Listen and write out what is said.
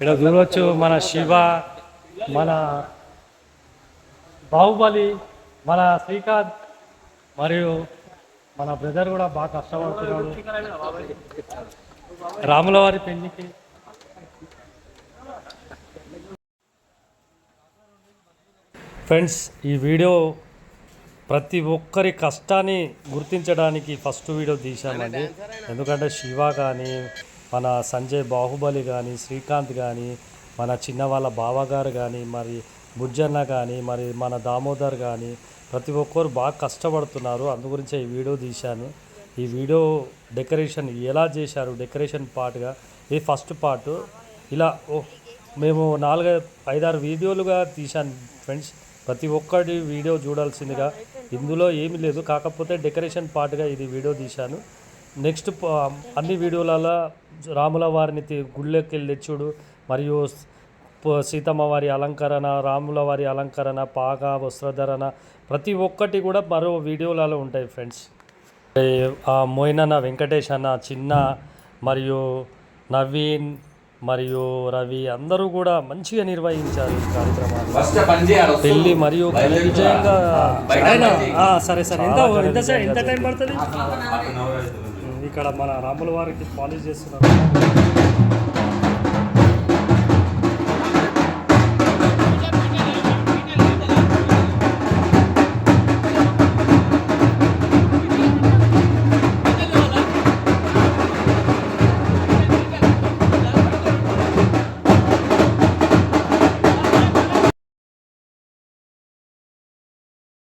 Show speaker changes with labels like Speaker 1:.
Speaker 1: ఇక్కడ చూడవచ్చు మన శివ మన బాహుబలి మన శ్రీకాంత్ మరియు మన బ్రదర్ కూడా బాగా కష్టపడుతున్నాడు. రాముల వారి పెళ్ళికి ఫ్రెండ్స్ ఈ వీడియో ప్రతి ఒక్కరి కష్టాన్ని గుర్తించడానికి ఫస్ట్ వీడియో తీశానండి ఎందుకంటే శివ కానీ మన సంజయ్ బాహుబలి కానీ శ్రీకాంత్ కానీ మన చిన్న వాళ్ళ బావగారు కానీ మరి బుజ్జన్న కానీ మరి మన దామోదర్ కానీ ప్రతి ఒక్కరు బాగా కష్టపడుతున్నారు. అందుగురించే ఈ వీడియో తీశాను. ఈ వీడియో డెకరేషన్ ఎలా చేశారు? డెకరేషన్ పార్ట్గా ఇది ఫస్ట్ పార్ట్. ఇలా మేము నాలుగు ఐదారు వీడియోలుగా తీశాను ఫ్రెండ్స్. ప్రతి ఒక్కటి వీడియో చూడాల్సిందిగా. ఇందులో ఏమీ లేదు. కాకపోతే డెకరేషన్ పార్ట్గా ఇది వీడియో తీశాను. నెక్స్ట్ అన్ని వీడియోలలో రాముల వారిని గుళ్ళోకి వెళ్ళి తెచ్చుడు. మరియు సీతమ్మ వారి అలంకరణ రాముల వారి అలంకరణ పాక వస్త్రధరణ ప్రతి ఒక్కటి కూడా మరో వీడియోలలో ఉంటాయి ఫ్రెండ్స్. మోయినన్న వెంకటేష్ అన్న చిన్న మరియు నవీన్ మరియు రవి అందరూ కూడా మంచిగా నిర్వహించారు ఈ కార్యక్రమాన్ని. పెళ్ళి మరియు విజయంగా సరే సరే. ఎంత ఎంత టైం పడుతుంది? ఇక్కడ మన రాముల వారికి పాలిష్ చేస్తున్నారు